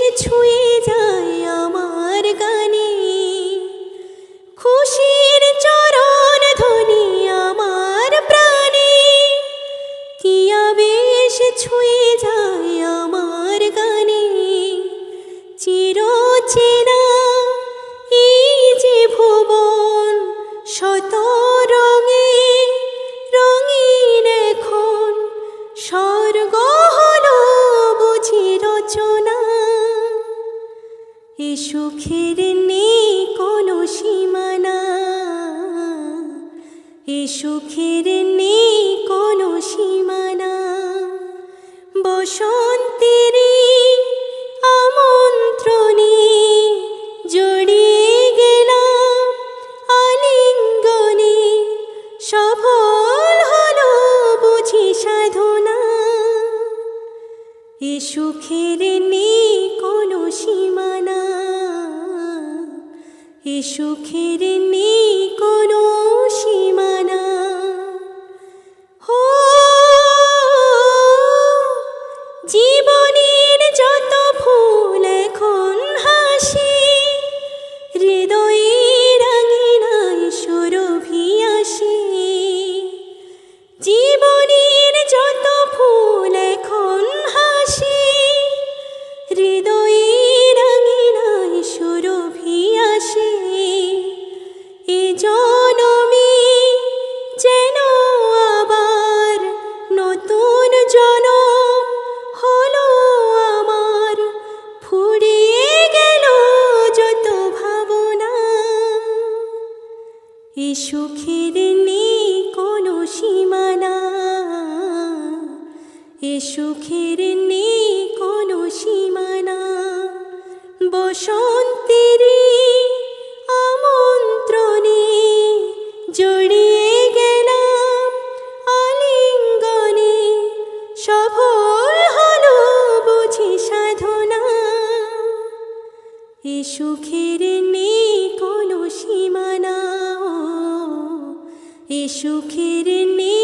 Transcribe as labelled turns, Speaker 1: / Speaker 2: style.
Speaker 1: এসে ছুঁয়ে যায় আমার গানে। খুশির চরণ ধ্বনি আমার প্রাণী। কি আবেশ ছুঁয়ে যায় সুখের নেই কোনো সীমানা। এ সুখের নেই কোনো সীমানা। বসন্তের আমন্ত্রণে জড়িয়ে গেলাম আলিঙ্গনে। সফল হলো বুঝি সাধনা। এ সুখের নেই কোনো সীমা। এ সুখের নেই কোনো সীমানা। হো, জীবনের যত ফুল এখন হাসি, হৃদয়ে রাঙিনায় সুরভি আসে। জীবনের এ সুখের নেই কোনো সীমানা। এ সুখের নেই কোনো সীমানা। বসন্তের আমন্ত্রণে জড়িয়ে গেলাম আলিঙ্গনে। সফল হলো বুঝি সাধনা। এ সুখের সুখের নে